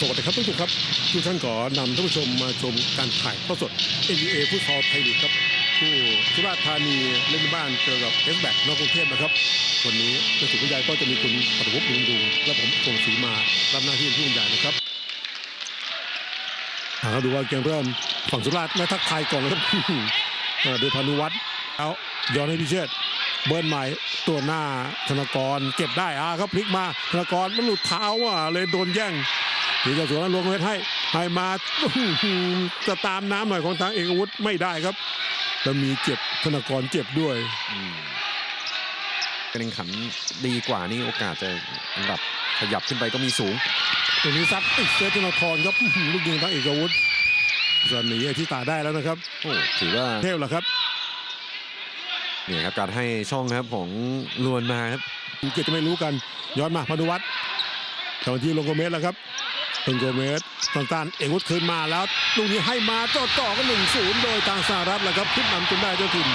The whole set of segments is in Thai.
สวัสดีครับทุกท่านครับทุกท่านขอนำท่านผู้ชมมาชมการถ่ายทอดสด NBA ฟุตซอลไทยลีกครับผู้สุราษฎร์ธานีเล่นบ้านเจอกับเอสแบกนอกกรุงเทพนะครับ วันนี้ในสุขุมยายก็จะมีคุณปฐมภพลุงดุงและผมคงศรีมารับหน้าที่เป็นผู้บรรยายนะครับหาดูว่าเกมเริ่มฝั่งสุราษฎร์และทักทายก่อนนะครับโดยพานุวัฒน์เอาย้อนให้พิเชษเบิร์นใหม่ตัวหน้าธนากรเก็บได้อาครับพลิกมาธนากรมันหลุดเท้าอะเลยโดนแย่ง ทีเจ้าสัวลงเวทให้ให้มาจะตามน้ำหน่อยของทางเอกวุฒิไม่ได้ครับแล้วมีเจ็บธนากรเจ็บด้วยอืมการแข่งขันดีกว่านี่โอกาสจะอันดับขยับขึ้นไปก็มีสูงตรงนี้ซัดติดเซฟธนากรครับอื้อหือลูกยิงทางเอกวุฒิจะหนีไอ้ที่ตาได้แล้วนะครับโอ้ถือว่าเทพเหรอครับเนี่ยครับการให้ช่องครับของลวนมาครับเกียรติจะไม่รู้กันย้อนมาพานุวัฒน์ตอนที่ลงโกเมสแล้วครับ ลงโกเมสตอนต้านเอกวุฒิคืนมาแล้วลูกนี้ให้มาต่อต่อกันหนึ่งศูนย์โดยทางสหรัฐแหละครับขึ้นนำจนได้เจ้าถิ่น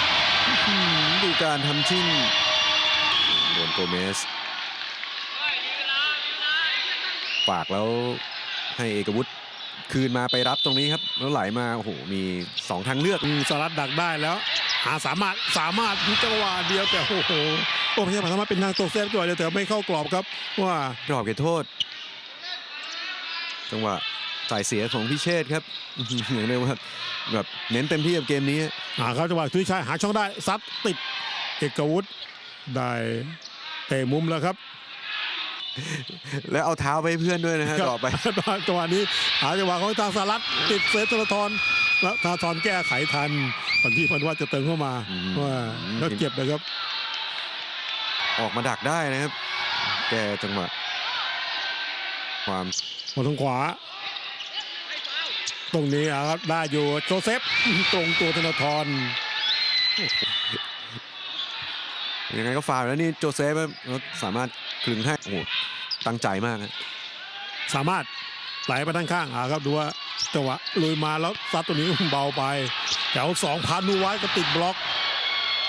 อืมดูการทำชิ่งโดนโกเมสฝากแล้วให้เอกวุฒิคืนมาไปรับตรงนี้ครับ แล้วไหลมาโอ้โหมีสองทางเลือกอืมสหรัฐดักได้แล้ว หาสามารถสามารถจังหวะเดียวแต่โอ้โหโอ้ไม่ใช่สามารถเป็นทางตกเซฟจังหวะเดียวแต่ไม่เข้ากรอบครับว่ากรอบเขตโทษ จังหวะจ่ายเสียของพิเชษครับอื้อหืออย่างเรียกว่าแบบเน้นเต็มที่กับเกมนี้หาครับจังหวะทุยชัยหาช่องได้ซัดติดเอกวุฒิได้เตะมุมแล้วครับ แล้วเอาเท้าไปให้เพื่อนด้วยนะฮะครับต่อไปจังหวะนี้หาจังหวะของทางสหรัฐติดเซฟธนาธรแล้วธนาธรแก้ไขทันตอนที่พันวัฒน์จะเติมเข้ามาอืมว่าแล้วเจ็บนะครับ ออกมาดักได้นะครับ แกจังหวะความ หมดทางขวา ตรงนี้อะครับได้อยู่โจเซฟตรงตัวธนาธรยังไงก็ฟาวล์แล้วนี่โจเซฟครับแล้วสามารถคลึงให้โอ้โหตั้งใจมากนะสามารถไหลไปด้านข้างอะครับดูว่าจังหวะลุยมาแล้วซัดตัวนี้เบาไปแถวสองพันนูไว้ก็ติดบล็อก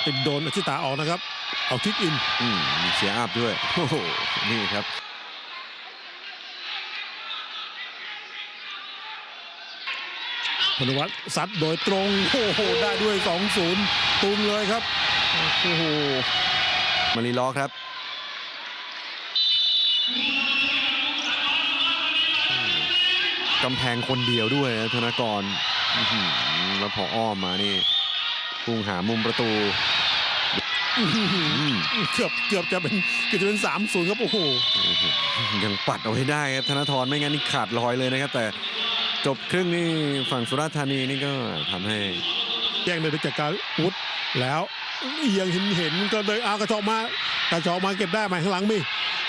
ติดโดนอาชิตาออกนะครับ เอาทิกอิน อืมมีเชียร์อัพด้วย โอ้โห นี่ครับ พนุวัฒน์ซัดโดยตรงโอ้โหได้ด้วย 2-0 ตุ้มเลยครับโอ้โหมารีล็อกครับ กำแพงคนเดียวด้วยนะธนากรอื้อหือแล้วพออ้อมมานี่พุ่งหามุมประตูอืมเกือบเกือบจะเป็นเกือบจะเป็น3-0ครับโอ้โหโอ้โหยังปัดเอาไว้ได้ครับธนทรไม่งั้นนี่ขาดลอยเลยนะครับ แต่ จบครึ่งนี่ฝั่งสุราษฎร์ธานีนี่ก็ทำให้แย่งเลยจากการวุฒแล้วเอียงเห็นเห็นก็เลยเอากระชอกมากระชอกมาเก็บได้ไหมข้างหลังมี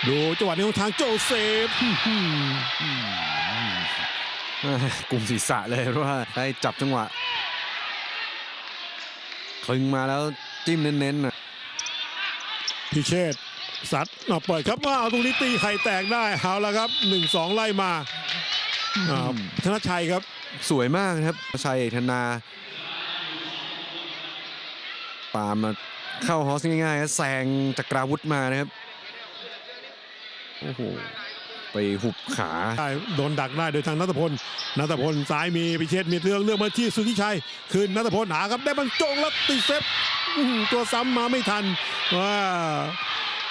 ดูจังหวะนี้ของทางโจเซฟอืมอ่ากลุ่มศีรษะเลยเพราะว่าได้จับจังหวะคลึงมาแล้วจิ้มเน้นๆนะพิเชษฐ์ซัดมาเปิดครับว้าวตรงนี้ตีไข่แตกได้เอาละครับ 1-2 ไล่มา อ่าธนชัยครับ สวยมากนะครับชัยเอกธนาตามมาเข้าฮอสง่ายๆครับแซงจักราวุธมานะครับโอ้โหไปหุบขาได้โดนดักได้โดยทางนัทพลนัทพลซ้ายมีพิเชษฐ์มีเรื่องเรื่องมาที่สุทธิชัย คืนนัทพลหาครับได้บรรจงแล้วติดเซฟอื้อหือตัวซ้ำมาไม่ทันว่า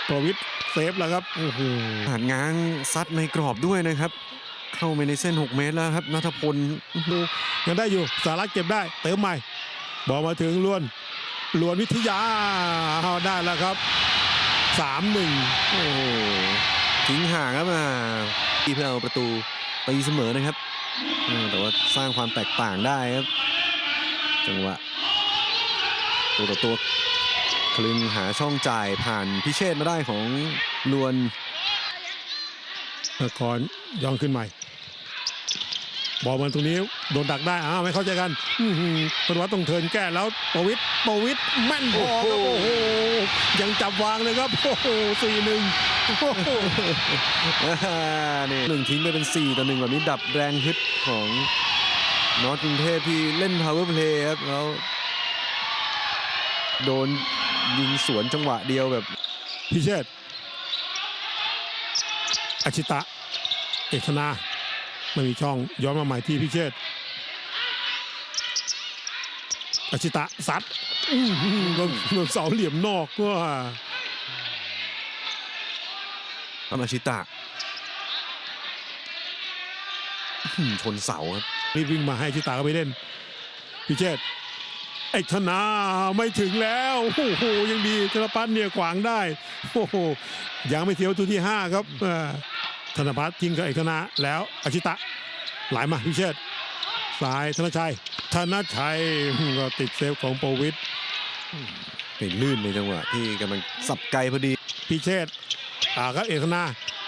ประวิทย์เซฟแล้วครับโอ้โหหานง้างซัดในกรอบด้วยนะครับ เข้าไปในเส้น 6 เมตรแล้วครับนัทพลดูยังได้อยู่สารักเก็บได้เติมใหม่ บอลมาถึงล้วนล้วนวิทยาเอาได้แล้วครับสามหนึ่งโอ้โหทิ้งห่างครับอ่าที่เพื่อเอาประตูตีเสมอนะครับอืมแต่ว่าสร้างความแตกต่างได้ครับจังหวะตัวต่อตัวคลึงหาช่องจ่ายผ่านพิเชษมาได้ของลวนนครย้อนขึ้นใหม่ บอลมันตรงนี้โดนดักได้อ้าวไม่เข้าใจกันอื้อหือปฏิวัติต้องเทิร์นแก้แล้วประวิทย์ประวิทย์แม่นพอครับโอ้โหยังจับวางเลยครับโอ้โหสี่หนึ่งโอ้โหอ่านี่หนึ่งทิ้งไปเป็น 4 ต่อหนึ่งแบบนี้ดับแรงฮึดของนอตกรุงเทพที่เล่น power play ครับแล้วโดนยิงสวนจังหวะเดียวแบบพิเชษฐ์อาชิตะ เอกธนา ไม่มีช่องย้อนมาใหม่ที่พิเชษอาชิตะซัดอื้อหือโดนโดนเสาเหลี่ยมนอกว่าทำอาชิตะอื้อหือชนเสาครับรีบวิ่งมาให้อาชิตะก็ไปเล่น พิเชษเอกธนาไม่ถึงแล้วโอ้โหยังดีธนพัฒน์เนี่ยขวางได้โอ้โหยังไม่เสียประตูที่ห้าครับอ่า ธนพัฒน์ทิ้งกับเอกธนาแล้วอาชิตะไหลมาพิเชษซ้ายธนชัย ธนชัยก็ติดเซฟของโปวิทไปลื่นในจังหวะที่กำลังสับไกลพอดีพิเชษอ่าครับเอกนา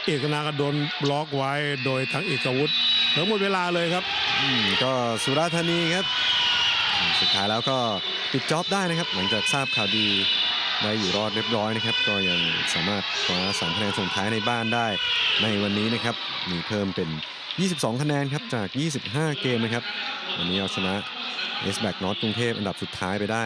เอกนาก็โดนบล็อกไว้โดยทางเอกวุฒิเหลือหมดเวลาเลยครับอืมก็สุราษฎร์ธานีครับอืมสุดท้ายแล้วก็ปิดจ็อบได้นะครับ หลังจากทราบข่าวดี ได้อยู่รอดเรียบร้อยนะครับ ก็ยังสามารถคว้าสามคะแนนส่งท้ายในบ้านได้ ในวันนี้นะครับมีเพิ่มเป็น 22 คะแนนครับจาก 25 เกมนะครับ วันนี้เอาชนะเอสแบกนอตกรุงเทพอันดับสุดท้ายไปได้